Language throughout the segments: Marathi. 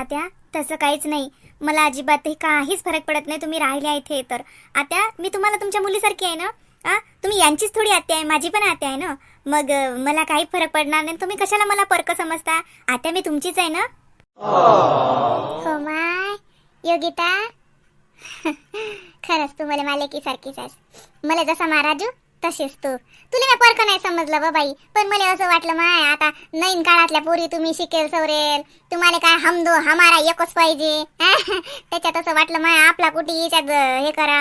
आत्या तसं काहीच नाही. मला अजिबातही काहीच फरक पडत नाही तुम्ही राहिल्या इथे तर. आत्या मी तुम्हाला तुमच्या मुलीसारखी आहे ना? आ? तुम्ही यांचीच थोडी आत्या आहे माझी पण आत्या आहे ना? मग मला काही फरक पडणार नाही तुम्ही कशाला मला परक समजता? आत्या मी तुमचीच आहे ना? हो माय. योगिता खरंच तू मला मालकी सारखीच आहेस. मला जसा महाराजू तसेच तू. तुला मी परक नाही समजलं बा बाई. पण मला असं वाटलं माय आता नवीन काळातल्या पोरी तुम्ही शिकेल सवरेल. तुम्हाला काय हमदो हमारा एकच पाहिजे. त्याच्यात असं वाटलं माय आपला कुठे याच्यात हे करा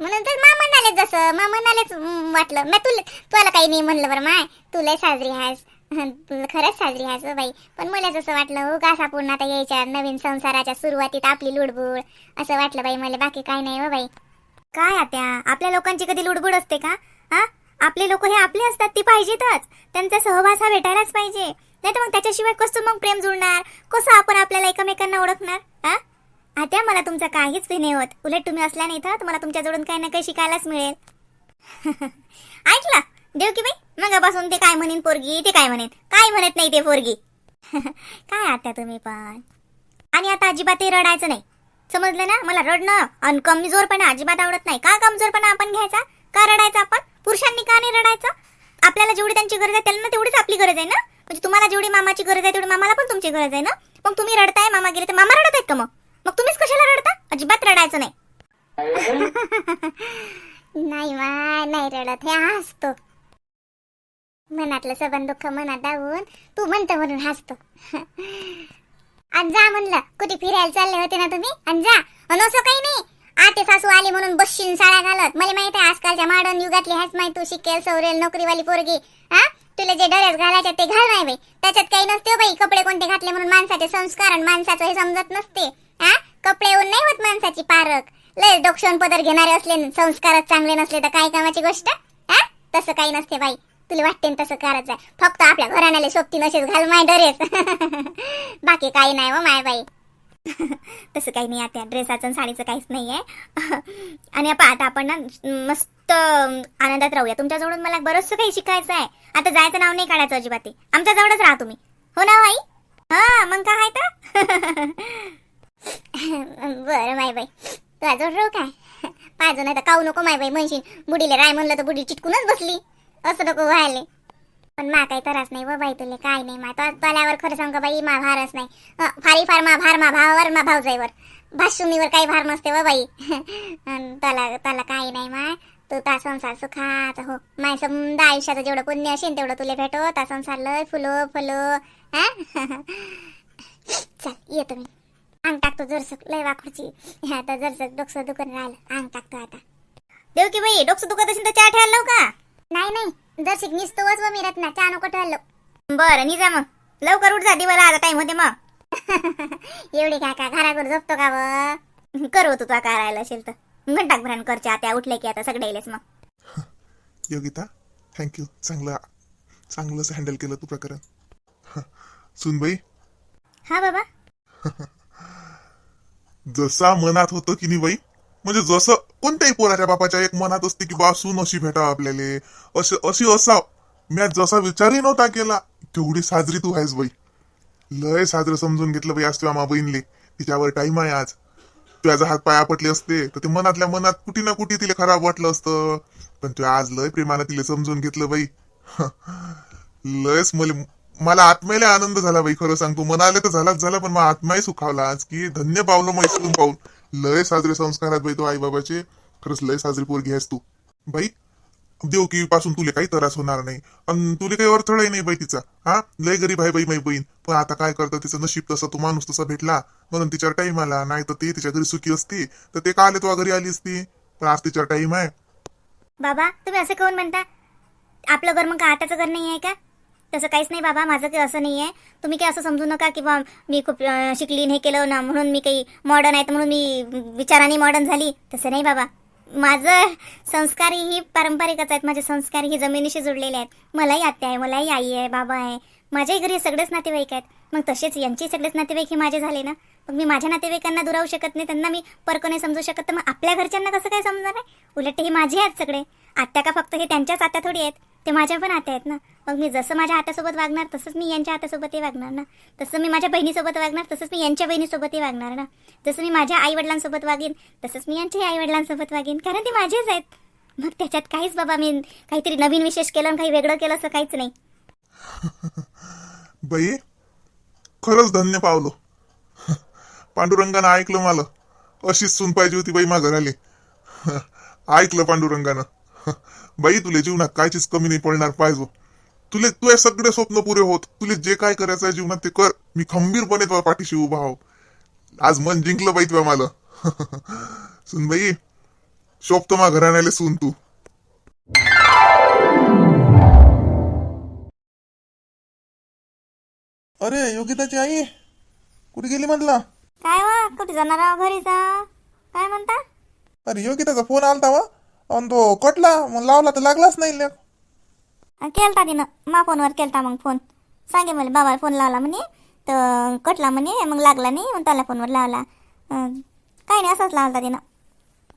म्हणून तर मा म्हणाले जसं मा म्हणालेच वाटलं. मग तुला तुला काही नाही म्हणलं बरं माय. तुला साजरी आहेस. तुला खरंच साजरी आहेस बाई. पण मला जसं वाटलं उगाच पूर्ण आता यायच्या नवीन संसाराच्या सुरुवातीत आपली लुडबुड. असं वाटलं बाई मला बाकी काय नाही हो बाई. काय आत्या? आपल्या लोकांची कधी लुडबुड असते का? हा? आपले लोक हे आपले असतात ती पाहिजेतच. त्यांचा सहवास हा भेटायलाच पाहिजे. नाही तर मग त्याच्याशिवाय कसं मग प्रेम जुळणार? कसं आपण आपल्याला एकमेकांना ओळखणार? हा? आता मला तुमचा काहीच बी होत. उलट तुम्ही असल्या नाही तर मला तुमच्याजवळून काही ना काही शिकायलाच मिळेल. ऐकला? देव की बाई मगापासून ते काय म्हणेन पोरगी? ते काय म्हणेन? काय म्हणत नाही ते पोरगी? काय आता तुम्ही पण? आणि आता अजिबात हे रडायचं नाही. समजलं ना? मला रडणं आणि कमजोरपणा अजिबात आवडत नाही. का कमजोरपणा आपण घ्यायचा? का रडायचा आपण? पुरुषांनी का नाही रडायचं? आपल्याला जेवढी त्यांची गरज आहे त्यांना तेवढीच आपली गरज आहे ना? म्हणजे तुम्हाला जेवढी मामाची गरज आहे तेवढी मामाला पण तुमची गरज आहे ना? मग तुम्ही रडताय मामा गेले तर मामा रडत आहेत का मग? मग तुम्हीच कशाला रडता? अजिबात रडायचं नाही. नाही मा नाही रडत. हे हसतो. मनातलं सबन दुःख मनात दावून तू म्हणतो म्हणून हसतो. आणि जा म्हणलं कुठे फिरायला चालले होते ना तुम्ही? आणि जा. आणि असं काही नाही. आते सासू आली म्हणून बसशील साड्या घालत. मला माहीत आहे आजकालच्या मॉडर्न युगातली हाच माहीत तू शिकेल सवरेल नोकरीवाली पोरगी. हा? तुला जे ड्रेस घालायचे ते घाल नाही बाई. त्याच्यात काही नसते हो बाई. कपडे कोणते घातले म्हणून माणसाचे संस्कार आणि माणसाचं हे समजत नसते. हा? कपडे येऊन नाही होत माणसाची पारख. लय डोक्षण पदर घेणारे असले संस्कारच चांगले नसले तर काय कामाची गोष्ट? हा? तसं काही नसते बाई. तुला वाटते तसं करायचं फक्त आपल्या घराण्याला सोबती नसेच घाल माय ड्रेस बाकी काही नाही व माय बाई. तसं काही नाही आता. ड्रेसाचं आणि साडीचं काहीच नाही आहे आणि आपण आता आपण ना मस्त आनंदात राहूया. तुमच्याजवळून मला बरंचसं काही शिकायचं आहे. आता जायचं नाव नाही काढायचं अजिबात. आमच्याजवळच राहा तुम्ही. हो ना आई हा मग काय आहे तर? बरं माय बाई. तुझ्या राहू काय? पाहिजे नाही तर काऊ नको माय बाई म्हणशील. बुडीले राय म्हणलं तर बुडी चिटकूनच बसली. असं नको व्हायला. पण मा काही त्रास नाही व बाई तुले काय नाही मा. तल्यावर खरं सांग बाई मा भारच नाही. फारी फार मा भार मा भावावर मा भाऊजाईवर. भाषुमीवर काही भार नसते व बाई. तला त्याला त्याला काही नाही मा. तू ता संसार सुखात हो. माय समजा आयुष्याचं जेवढं पुण्य असेल तेवढं तुला भेटो. ता संसार लय फुलो फुलो. हा? चल येतो मी. अंग टाकतो जरसक लय वाखुडची आता जरसक डोकसं दुकान राहिलं. अंग टाकतो आता. देव की बाई डोकसं दुखत असेल तर चहा ठेवायला का? नाही नाही. जरशिक निसतो वच मी रत्ना चहा नको लावू. बरं निजा मग. लवकर उठ जा दिवाला आता टाइम होते मग. एवढी काय काय घराकडे झोपतो का व? करू तू तुला काय राहिलं असेल तर. घंटाक भरान करच्या त्या उठले की आता सगळे येलेच मग. योगिता थँक्यू चांगलं चांगलंच हँडल केलं तू प्रकरण. सुनबाई? हा बाबा. जसा मनात होतं की नाही बाई म्हणजे जसं कोणत्याही पोराच्या बापाच्या एक मनात असते की बा सून अशी भेटा आपल्याला. अशी अशी असा मी जसा विचारही नव्हता केला तेवढी साजरी तू आहेस बाई. लय साजरं समजून घेतलं बाई आज तुझ्या मा बहिणले. तिच्यावर टाइम आहे आज. तुझ्या हात पाय पटले असते तर ते मनातल्या मनात कुठे ना कुठे तिला खराब वाटलं असतं. पण तू आज लय प्रेमानं तिला समजून घेतलं बाई. लयच मला मला आत्म्याला आनंद झाला बाई खरं सांगतो. मनाले तर झालाच झाला पण मग आत्माही सुखावला आज की धन्य पावलं मैसून पाहून. लय साजरे संस्कारात बाई तो आई बाबाचे खरंच लय साजरी पोरगी आहेस तू. बाई देवकी पासून तुले काही त्रास होणार नाही. आणि तुले काही अडथळाही नाही बाई तिचा. हा? लय गरीब आहे बाई माई बहीण. पण आता काय करतं तिचं नशीब तसं तो माणूस तसा भेटला. म्हणून तिच्यावर टाईम आला. नाही तर ती तिच्या घरी सुखी असती. तर ते का आले? तो घरी आली असती. पण आज तिच्यावर टाइम आहे. बाबा तुम्ही असं कोण म्हणता? आपलं घर मग आताचं घर नाही आहे का? तसं काहीच नाही बाबा माझं काही असं नाही आहे तुम्ही काही असं समजू नका की मी खूप शिकली हे केलं ना म्हणून मी काही मॉडर्न आहे म्हणून मी विचाराने मॉडर्न झाली. तसं नाही बाबा. माझं संस्कार ही पारंपरिकच आहेत. माझे संस्कार ही जमिनीशी जुडलेले आहेत. मलाही आत्या आहे मलाही आई आहे बाबा आहे. माझ्याही घरी सगळेच नातेवाईक आहेत. मग तसेच यांचे सगळेच नातेवाईक हे माझे झाले ना? मग मी माझ्या नातेवाईकांना दुरावू शकत नाही त्यांना मी परक नाही समजू शकत. तर मग आपल्या घरच्यांना कसं काय समजणार आहे? उलट हे माझे आहेत सगळे. आत्या का फक्त हे त्यांच्याच आत्या थोडी आहेत? ते माझ्या पण आत्या आहेत ना. मग मी जसं माझ्या आत्यासोबत वागणार तसंच मी यांच्या आत्यासोबतही वागणार ना. तसं मी माझ्या बहिणीसोबत वागणार तसंच मी यांच्या बहिणीसोबतही वागणार ना. जसं मी माझ्या आईवडिलांसोबत वागेन तसंच मी यांच्याही आईवडिलांसोबत वागेन. कारण ते माझेच आहेत. मग त्याच्यात काहीच बाबा मी काहीतरी नवीन विशेष केलं आणि काही वेगळं केलं असं काहीच नाही. बाई खरंच धन्य पावलो. पांडुरंगानं ऐकलं मला. अशीच सून पाहिजे होती बाई माझ्या घराले. ऐकलं पांडुरंगानं. बाई तुले जीवनात कायचीच कमी नाही पडणार पाहिजे तुले तुझे सगळे स्वप्न पुरे होत. तुले जे काय करायचं आहे जीवनात ते कर. मी खंबीरपणे तुझ्या पाठीशी उभा आहो आज मन जिंकलं बाई तुझ्या मला सुन बाई शोभतो मा घराण्याले सून तू. अरे योगिताची आई कुठे गेली म्हणला काय वा कुठे जाणार आहो घरी जा काय म्हणता? अरे योगिताचा फोन आलता वा. आणि तो कटला मग लावला तर लागलाच नाही लेक. केलता तिनं. मा फोनवर केलता मग फोन. सांगे मला बाबा फोन लावला म्हणे. तर कटला म्हणे मग लागला नाही. मग त्याला फोनवर लावला. अं, काही नाही असंच लावला तिनं.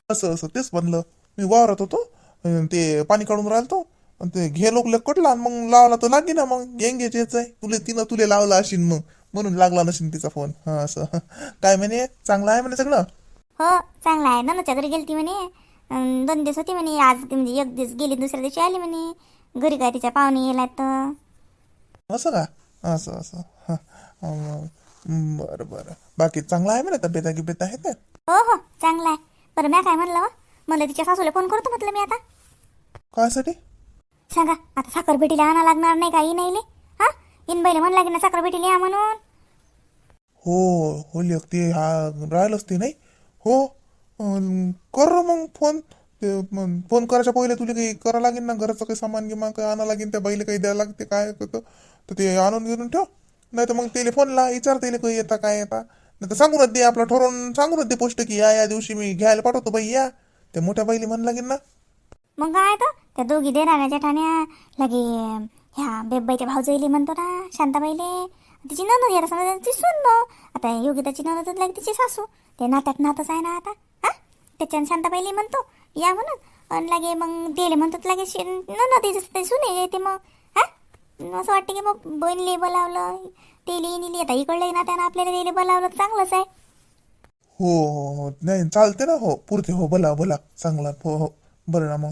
असं असं तेच म्हणलं. मी वावरत होतो अन ते पाणी काढून राहिलतो. आणि ते घे लोक कटला आणि मग लावला तर लागे ना मग. गेंगेच येच आहे. तुले तिनं तुले लावला असेल मग. म्हणून लागला नसेल तिचा फोन. हा असं. काय म्हणे? चांगलं आहे म्हणे सगळं? हो चांगला आहे. ननूच्या घरी गेलती म्हणे. दोन दिवस होती म्हणे आज म्हणजे एक दिवस गेली दुसऱ्या दिवशी आली म्हणे. घरी काय तिच्या पाहुणे येला तर. असं का? असं असं. हा, अं, बरं बरं. बाकी चांगलं आहे म्हणे तब्येत गिब्येत आहे ते हो हो चांगला आहे. बरं मी काय म्हणलं वा? म्हणलं तिच्या सासूला फोन करतो म्हटलं मी आता. कायसाठी? सांगा आता साखर भेटीला आणा लागणार नाही काही नाही हा? इन बाईला म्हणला की ना साखर भेटीला या म्हणून. हो हो लेक ते हा राहिलंच ते नाही. हो. कर मग फोन. ते फोन करायच्या पहिले तुला काही करा लागेल ना घराचं काही सामान गिमान काय आणा लागेल त्या बाईला काही द्यायला लागते काय होतं तर. ते आणून घेऊन ठेव. नाही तर मग त्याला फोनला विचार त्याला काही येता काय येता. नाही तर सांगूनच दे आपलं ठरवून सांगूनच दे पोस्ट की या या दिवशी मी घ्यायला पाठवतो बाई या. त्या मोठ्या बाईला म्हण लागेल ना. मग काय तर त्या दोघी देणाऱ्याच्या ठाण्या लगे ह्या बेबाईच्या भाऊजाईले म्हणतो ना शांताबाईले तिची ननद याला समजा तिची सून. आता योगिताची ननद लागे तिची सासू. ते नात्यात नातच आहे ना आता. त्याच्यानं शांताबाईली म्हणतो या म्हणून. आणि लागे मग दिले म्हणतात लागे शे- ननद ते सुने येते मग. हा? असं वाटतं की मग बहिणीले बोलावलं ते लिहिणी आता इकडलं नात्यानं आपल्याला तेले बोलावलं चांगलंच आहे. हो हो हो. नाही चालते ना हो. पुरते हो बोला बोला. चांगला हो हो. बरं ना मग.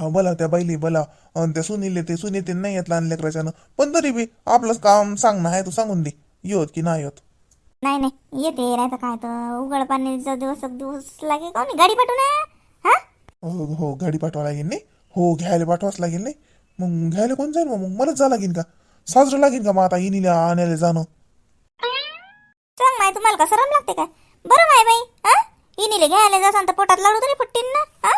हा बोला त्या बाईली बोला. अन त्या सुनीले ते सुनी ते नाही येत लहान लेकराच्यानं. पण तरी बी आपलंच काम सांगणं आहे तू सांगून दे. येत की नाही होत नाही नाही. येते नाही तर काय तर. उघड पाण्याचा दिवस दिवस लागे का? गाडी पाठवून हा? हो हो गाडी पाठवा लागेल नाही. हो घ्यायला पाठवाच लागेल नाही. मग घ्यायला कोण जाईल? मग मलाच जा लागेल का? साजरं लागेल का मग आता इनीला आणायला जाणं? सांग माय तुम्हाला कसं रम लागते काय बरं माय बाई हा? इनीले घ्यायला जासान तर पोटात लाडू तरी फुटतील ना हा?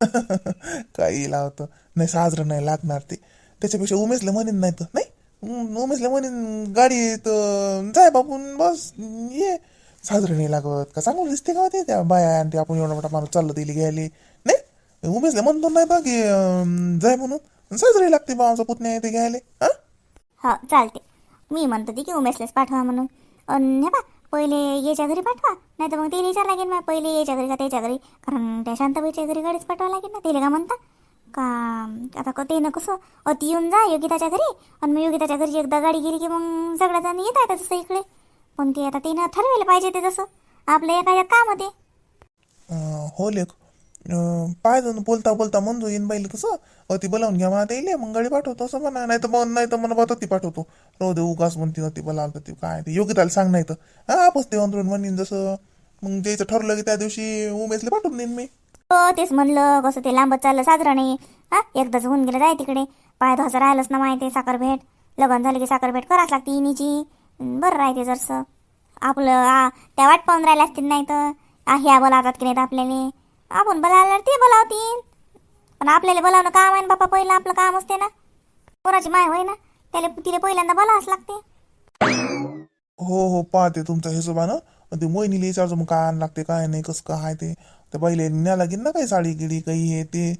काही लावतं. नाही साजरं नाही लागणार ते. त्याच्यापेक्षा उमेशला म्हणेन नाही तर नाही? उमेशला म्हणेन गाडीत अं, जाय बापून बस ये. साजरं नाही लागत. का चांगलं दिसते का ते? त्या बाया आणि ते आपण एवढा मोठा माणूस चाललं दिली घ्यायला. नाही उमेशला म्हणतो नाही बा की अं, जाय म्हणून. साजरी लागते बा आमचा पुतण्या आहे ते घ्यायले. हा? हो चालते. मी म्हणतो ती की उमेशलाच पाठवा म्हणून. अन हे बा पहिले याच्या घरी पाठवा. नाही तर मग ते विचार लागेल मग पहिले याच्या घरी का त्याच्या घरी. कारण त्या शांताबाईच्या घरी गाडीच पाठवा लागेल ना तिला का म्हणता? का आता क- ते ना कसं अति येऊन जा योगिताच्या घरी. आणि मग योगिताच्या घरी एकदा गाडी गेली की मग सगळ्या जण येत आहेत तसं इकडे. पण ते आता तिनं ठरवायला पाहिजे ते जसं. आपलं एखाद्या काम होते अं, हो लेख. अं, पाय जाऊन बोलता बोलता म्हणतो येईन बाईल कसं अति बोलावून घ्या मला येईल मग गाडी पाठवतो असं म्हणा. नाही तर मग नाही तर मला ती पाठवतो. राहू दे उगाच म्हणते अति बोलावलं ती काय ते. योगिताला सांग नाही तर हा आपस ते अंतरून म्हणीन जसं. मग द्यायचं ठरलं की त्या दिवशी उमेशला पाठवून देईन मी. हो तेच म्हणलं कसं ते लांबच चाललं साजरं नाही हा एकदाच होऊन गेलं जाय तिकडे. पाय धुवायचं राहिलंच ना माहिती साखर भेट. लग्न झालं की साखर भेट करावंच लागते इनीची. बरं राहते जरसं. आपलं त्या वाट पाहून राहिल्या असतील नाही तर. ह्या बोलावतात की नाही आपल्याला. आपण बोलायला ते बोलावतील. पण आपल्याला बोलावणं काम आहे ना बापा पहिलं आपलं काम असते ना. कोणाची माय होय ना त्याला तिला पहिल्यांदा बोलावंच लागते. हो हो पाहते तुमच्या हिशोबानं. ते मोहिनीला विचारतो मग काय आण लागते काय नाही कसं काय ते. त्या बाईला न्या लागेल ना काही साडी गिडी काही हे ते.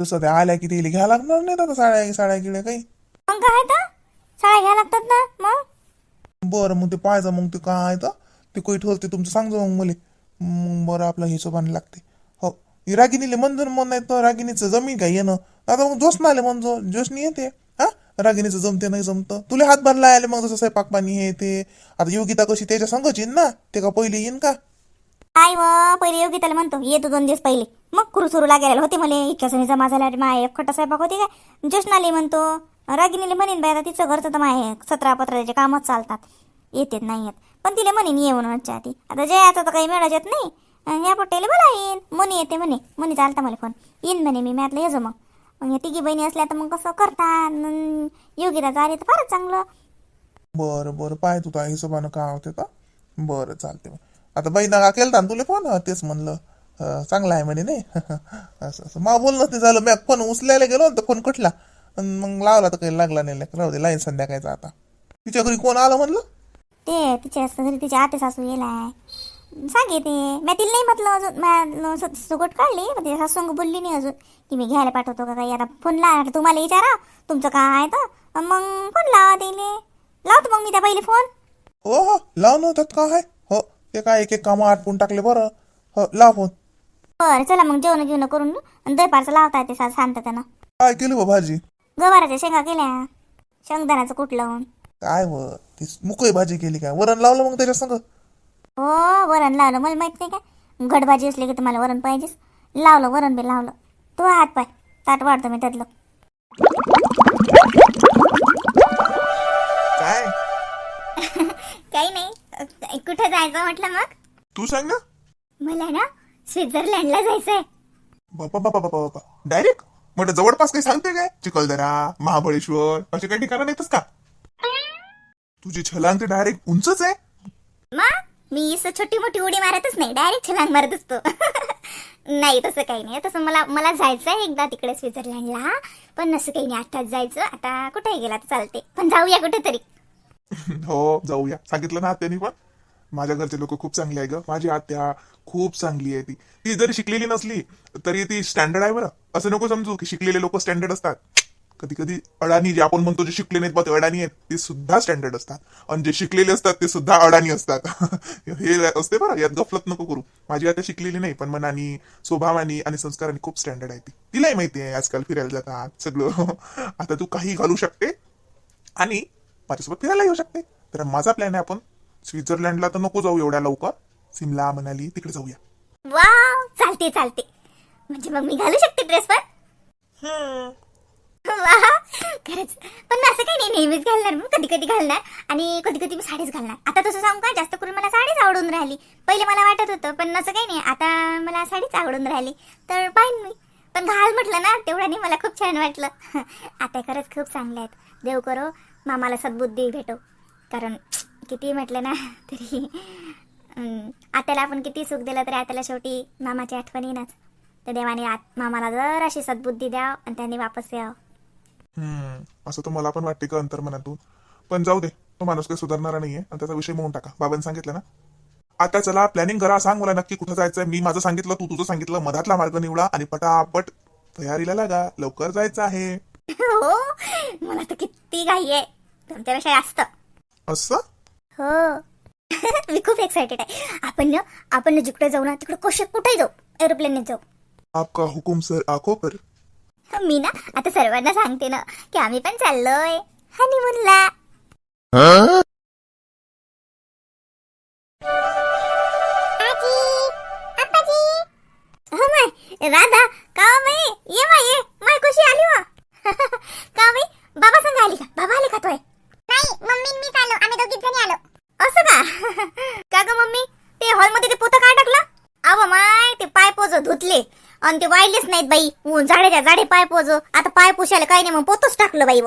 तसं ते आल्या की ते घ्या लागणार नाही आता साड्या साड्या गिड्या काही. मग काय तर शाळा घ्यायला लागतात ना मग? बरं मग ते पाहायचं मग ते काय आहे तर? ते काही ठरते तुमचं सांगतो मग मला. मग बरं आपलं हिशोबाने लागते. हो रागिनीले मंजूर मन नाही तर रागिनीचं जमीन काय येणं? आता मग जोश आले म्हणजे जोशनी येते. हा? रागिनीचं जमते नाही जमतं. तुला हातभार लायले मग जसं स्वयंपाक पाणी हे ते. आता योगिता कशी त्याच्या संगच येईन ना? ते का पहिले येईन का? आय व पहिले योगिताला म्हणतो येतो दोन दिवस पहिले. मग कुरू सुरू लागायला होते मला इतक्या सणी जमा झाला रे माय एकखट्टा स्वयंपाक होती काय? जोशनाली म्हणतो रागिनीले म्हणेन बाई आता तिचं घरचं तर माय सतरा पत्राचे कामच चालतात. येतेत नाही येत पण तिला म्हणेन ये म्हणून आधी. आता जयाचं तर काही मिळत येत नाही ह्या या बोला येईन मनी येते म्हणे. मनी चालता मला फोन. येईन म्हणे मी मॅथला येजो मग. मग या तिघी बहिणी असल्या तर मग कसं करतात? अन् योगिता आली तर फारच चांगलं. बरं बरं. पाय तू त्या हिशोबानं का होते का? बरं चालते मग. आता बहिणा का केलता ना तुला फोन? तेच म्हणलं चांगला आहे म्हणे नाही. असं असं. मा बोलणं ते झालं मी फोन उचलायला गेलो ना तर फोन कटला मग लावला तर काही लागला नाही राहू दे लाईन संध्याकाळचा आता. तिच्या घरी कोण आलं म्हणलं? ते तिच्या घरी तिच्या आते सासू येलाय सांगे ते. मी तिला नाही म्हटलं अजून. सुगट काढली तिच्या सासूंग बोलली नाही अजून. की मी घ्यायला पाठवतो का काही? आता फोन ला तुम्हाला विचारा. तुमचं काय आहे तर. मग फोन लावा तिले? लावतो मग मी त्या पहिले फोन. हो हो. लाव ना त्यात काय आहे? ते काय एक एक कामं आटपून टाकले बरं. हो लाव फोन. बरं चला मग जेवण घेऊन करून आणि दहीपारचं लावता येते सा सांगता त्यानं काय केली बा भाजी? गवाराच्या शेंगा केल्या. शेंगदाण्याचं कुठ लावून. काय व ती मुकई भाजी केली काय वरण लावलं मग त्याच्या संग? हो वरण लावलं. मला माहीत नाही काय घडभाजी असली की तुम्हाला वरण पाहिजेच लावलं वरण बी लावलं. तो हात पाय. ताट वाढतो मी त्यातलं. काय? काही नाही. कुठं जायचं म्हटलं मग? तू सांग ना. मला ना स्वित्झर्लंडला जायचंय. बापा बापा बापा बापा. डायरेक्ट म्हटलं जवळपास काही सांगते काय? चिखलदरा महाबळेश्वर असे काही ठिकाणं नाहीतच का? तुझी छलांग ते डायरेक्ट उंचच आहे. मग? मी असं छोटी मोठी उडी मारतच नाही. डायरेक्ट छलांग मारत असतो नाही तसं काही नाही. तसं मला मला जायचं आहे एकदा तिकडे स्वित्झर्लंडला. पण असं काही नाही. आताच जायचं. आता कुठेही गेला तर चालते. पण जाऊया कुठेतरी. हो जाऊया. सांगितलं ना आत्यानी पण? माझ्या घरचे लोक खूप चांगली आहे ग. माझी आत्या खूप चांगली आहे ती. ती जरी शिकलेली नसली तरी ती स्टँडर्ड आहे बरं. असं नको समजू की शिकलेले लोक स्टँडर्ड असतात. कधी कधी अडाणी जे आपण म्हणतो जे शिकले नाहीत ते अडाणी आहेत ते सुद्धा स्टँडर्ड असतात. आणि जे शिकलेले असतात ते सुद्धा अडाणी असतात. हे असते बरं यात गफलत नको करू. माझी आता शिकलेली नाही पण मनानी स्वभावानी आणि संस्काराने खूप स्टँडर्ड आहे ती. तिलाही माहिती आहे आजकाल फिरायला जातात सगळं. आता तू काही घालू शकते. आणि माझ्यासोबत फिरायला येऊ शकते. तर माझा प्लॅन आहे आपण स्वित्झर्लंडला तर नको जाऊ एवढ्या लवकर. सिमला मनाली तिकडे जाऊया. वाव! चालते चालते. म्हणजे मग मी घालू शकते ड्रेस पण? वा खरंच. पण मी असं काही नाही नेहमीच घालणार मग कधी कधी घालणार. आणि कधी कधी मी साडीच घालणार. आता तसं सांगू का जास्त करून मला साडीच आवडून राहिली. पहिले मला वाटत होतं पण असं काही नाही. आता मला साडीच आवडून राहिली. तर पाहिन मी. पण घाल म्हटलं ना तेवढ्याने मला खूप छान वाटलं. आता खरंच खूप चांगले आहेत. देव करो. मामाला सद्बुद्धी भेटो. कारण किती म्हटलं ना तरी आत्याला आपण किती सुख दिलं तरी आत्याला शेवटी मामाची आठवण येईनच. तर देवाने आत मामाला जर अशी सद्बुद्धी द्याव आणि त्यांनी वापस यावं. हम्म असं तर मला पण वाटते का अंतर्मनातून. पण जाऊ दे तो माणूस काही सुधारणारा नाहीये आणि त्याचा विषय म्हणून टाका. बाबांनी सांगितलं ना? आता चला प्लॅनिंग करा सांग मला नक्की कुठं जायचंय. मी माझं सांगितलं तू तुझं सांगितलं मधातला मार्ग निवडा आणि पटापट तयारीला लागा. लवकर जायचं आहे. हो मला तर किती घाई आहे. तुमच्यापेक्षा जास्त. असं? हो. मी खूप एक्सायटेड आहे. आपण ना आपण ना जिकडे जाऊ ना तिकडे कशात कुठे जाऊ. एरोप्लेनने जाऊ. आपका हुकुम सर आखो पर. मी ना आता सर्वांना सांगते ना की आम्ही पण चाललोय. हनीमूनला हो माय राधा का बाई ये माय ये. माय कशी आली वा का बाई बाबा संग आली का बाबा आले का तोय नाही मम्मी मी आलो आम्ही दोघीच जणी आलो असं का का ग मम्मी ते हॉलमध्ये ते पोतं काय टाकलं अव माय ते पाय पोज धुतले पण ते वाहिलेच नाहीत बाई. ऊन झाडेच्या झाडे पाय पोज. आता पाय पुसायला काही नाही मग पोतच टाकलं बाई व.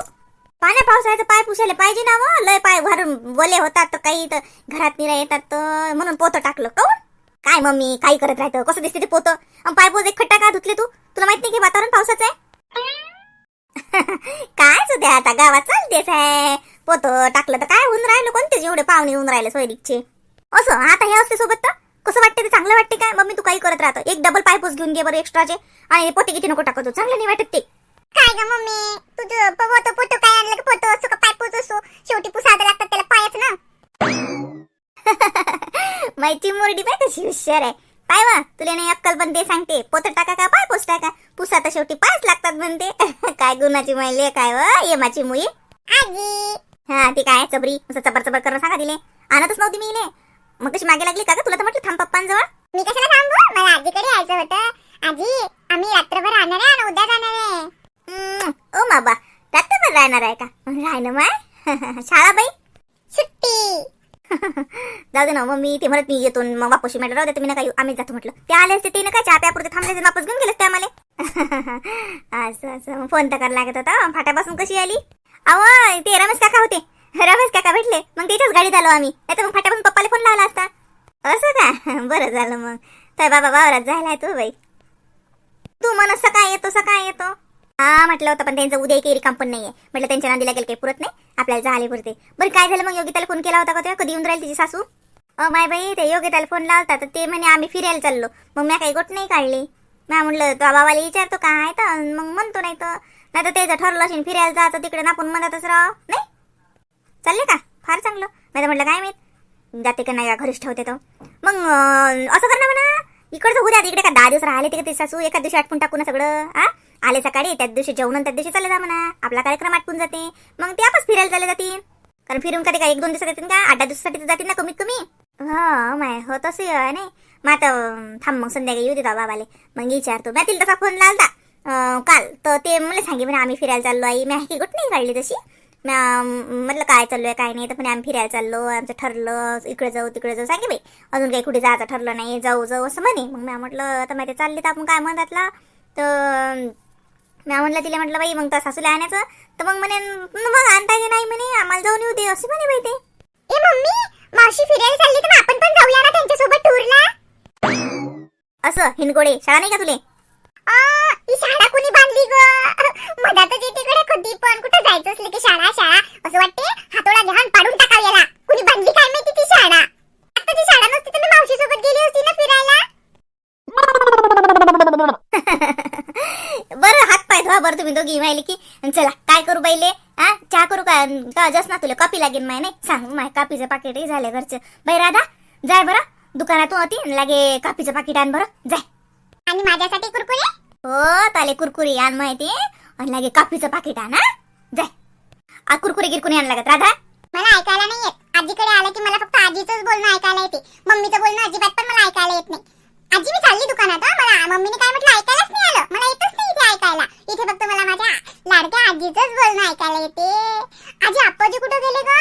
पाण्या पावसाळ्याचं पाय पुसायला पाहिजे ना व. लय पाय भरून वले होतात तर काही तर घरात निरा येतात तर म्हणून पोतं टाकलं. काऊन? काय मम्मी काही करत राहतं? कसं दिसते ते पोतं? पाय पोज एक खट्टा का धुतले तू? तुला माहीत नाही की वातावरण पावसाचं आहे? काय सुद्धा आता? गावात चालतेच आहे. पोत टाकलं तर काय होऊन राहिलं? कोणतेच एवढे पाहुणे होऊन राहिले सोयरीकचे. असं? आता हे असते सोबत तर? कसं वाटते ते चांगलं वाटते काय? मम्मी तू काही करत राहतं. एक डबल पायपोस घेऊन घे बरं एक्स्ट्राचे आणि पोते किती नको टाकतो चांगलं नाही वाटत ते. काय ग मम्मी? तुझं पोतो पोतो काय आणलं का पोतो असो का पायपोस असो. शेवटी पुसायला लागतात त्याला पायच ना. माहिती मुरडी पाय कशी हुशार आहे. पाय वा तुला नाही अक्कल पण ते सांगते. पोत टाका का पाय पोस टाका. पुसा तर शेवटी पायच लागतात म्हणते. काय गुणाची मैले काय व? येमाची मुई आजी. हा ती काय चबरी. चबर चबर करून सांगा दिले आणतच नव्हती मी मग कशी मागे लागली का? तुला तर म्हटलं थांब पप्पांजवळ. मी कशाला थांबू? मला आजीकडे यायचं होतं. आजी आम्ही रात्रभर राहणार आहे आणि उद्या जाणार आहे. ओ बाबा रात्रभर राहणार आहे का? राहणं माय शाळा बाई सुट्टी. जाऊ दे ना मग मी ते म्हणत मी येतो मग वापस मॅटर राहू दे तुम्ही येऊ आम्ही जातो म्हटलं. ते आले असते ते ना काय चहा प्यापुरते थांबले वापस घेऊन गेले असते आम्हाला. असं असं. फोन तर करायला लागत होता फाट्यापासून कशी आली? अव ते रमेश काका होते. रमेश काका भेटले. मग त्याच्याच गाडीत आलो आम्ही. नाही तर मग फाट्यापासून पप्पाला फोन लावला असता. असं का? बरं झालं मग. तर बाबा वावरात जायला तू बाई. तू मन सकाळ येतो सकाळ येतो. हा म्हटलं होतं पण त्यांचं उद्या एक रिकाम पण नाहीये. म्हटलं त्यांच्या नांदीला गेलं काही पुरत नाही. आपल्याला झाले पुरते. बरं काय झालं मग? योगिताला फोन केला होता का तेव्हा कधी येऊन राहील तिची सासू? अ माय बाई ते योगिताला फोन लावता तर ते म्हणे आम्ही फिरायला चाललो. मग मी काही गोट नाही काढली. मी म्हटलं तो बाबाला विचारतो काय तर? मग म्हणतो नाही तर. नाही तर त्याचं ठरलं असेल फिरायला जायचं तिकडे ना आपण म्हणतच राह नाही? चालले का? फार चांगलं. नाही तर म्हटलं काय माहीत? जाते का नाही का घरीच ठेवते तो. मग असं कर ना म्हणा. इकडचं होऊ द्या इकडे का दहा दिवस राहिले ते का ते सासू एका दिवशी आटपून टाकू ना सगळं हा? आले सकाळी त्याच दिवशी जेवण त्या त्याच दिवशी चालले जा म्हणा. आपला कार्यक्रम आटपून जाते. मग ते आपच फिरायला चालले जातील. कारण फिरून का ते काय एक दोन दिवसात येतील का? आठ दहा दिवसासाठी तर जातील ना कमीत कमी. हा माय हो तसं नाही? मग आता थांब मग संध्याकाळी येऊ देता बाबाले. मग विचारतो. मॅ तिला तसा फोन लावता. काल तर ते मला सांगे म्हणा आम्ही फिरायला चाललो आई. मॅ की गुट नाही काढली तशी? म्हटलं काय चाललोय काय नाही. तर म्हणे आम्ही फिरायला चाललो आमचं ठरलं इकडे जाऊ तिकडे जाऊ. सांगे बाई अजून काही कुठे जायचं ठरलं नाही जाऊ जाऊ असं म्हणे. मग मी म्हटलं आता माहिती चालली तर आपण काय म्हणतातला तर मी म्हणलं तिला म्हटलं बाई मग तर सासूला आणायचं. तर मग म्हणे "न मग आणता ये नाही म्हणे आम्हाला जाऊन येऊ दे असे म्हणे बाई ते. ए मम्मी मावशी फिरायला चालली तर आपण पण जाऊया ना त्यांच्यासोबत टूरला असं हिंदगोडे शाळा नाही का तुले? शाळा कुणी बांधली ग? मधातच येते कडे कधी पण कुठं जायचं असलं की शाळा शाळा? असं वाटते हातोडा घेऊन पाडून टाकावी याला. कुणी बांधली काय माहिती ती शाळा? आता ती शाळा नसती तर मी मावशी सोबत गेली असती ना फिरायला. बरं हात पाय धुवा बरं तुम्ही दोघी माहिली की. चला काय करू बाईले? हा चहा करू का? का जस ना तुला कॉपी लागेल माय नाही? सांग माय कापीचं पाकिटही झाले घरचं. बाई राधा जाय बरं. दुकानातून होती लागे कापीचं पाकिट आण बरं. जाय. आणि माझ्यासाठी कुरकुरे? हो ताले कुरकुरे आण माहिती आणि लागे कापीचं पाकिट आण जाय आ कुरकुरे गिरकुरे आण लागत राधा. मला ऐकायला नाही येत. आजीकडे आलं की मला फक्त आजीचंच बोलणं ऐकायला येते. मम्मीचं बोलणं अजिबात पण मला ऐकायला येत नाही. आजी मी चालली दुकानात हं. मला मम्मीने काय म्हटलं ऐकायलाच नाही आलं. मला येतच नाही इथे ऐकायला. इथे फक्त मला माझ्या लाडक्या आजीचंच बोलणं ऐकायला येते. आजी आप्पाजी कुठं गेले ग?